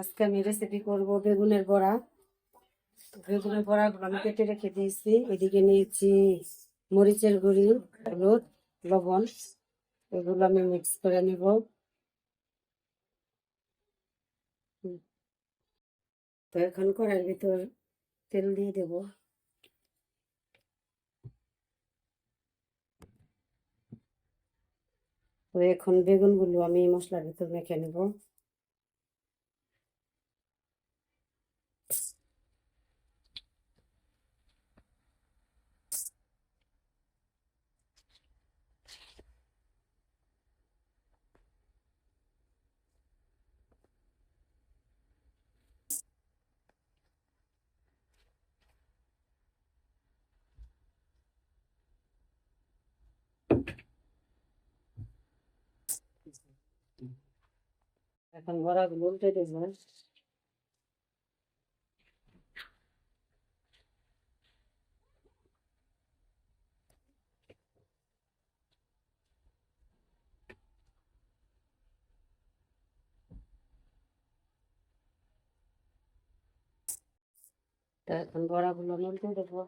আজকে আমি রেসিপি করব বেগুনের বড়া। বেগুনের বড়াগুলো আমি কেটে রেখে দিয়েছি। এদিকে নিয়েছি মরিচের গুঁড়ি, হলুদ, লবণ। এগুলো আমি মিক্স করে নেব। তো এখন কড়াইয়ের ভিতর তেল দিয়ে দেব। তো এখন বেগুনগুলো আমি মশলার ভিতর মেখে নেব। এখন বড়াগুলো উল্টে দেব তো এখন বড়াগুলো উল্টে দেবো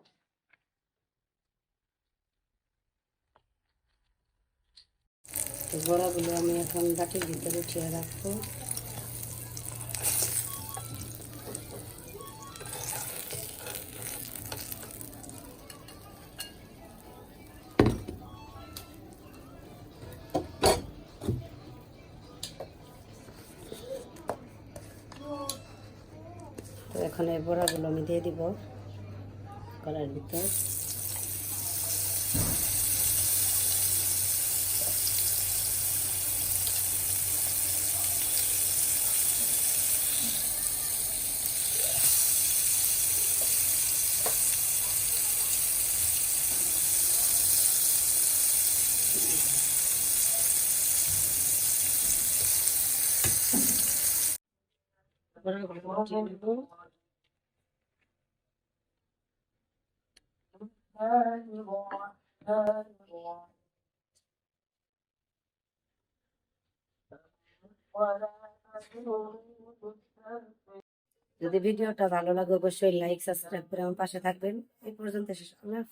তো বড়াগুলো আমি এখন বাটির ভিতরে উঠিয়ে রাখব। এখন এই বড়াগুলো আমি দিয়ে দিব কলার ভিতর। যদি ভিডিওটা ভালো লাগে অবশ্যই লাইক সাবস্ক্রাইব করে আমার পাশে থাকবেন। এই পর্যন্ত শেষ। আল্লাহ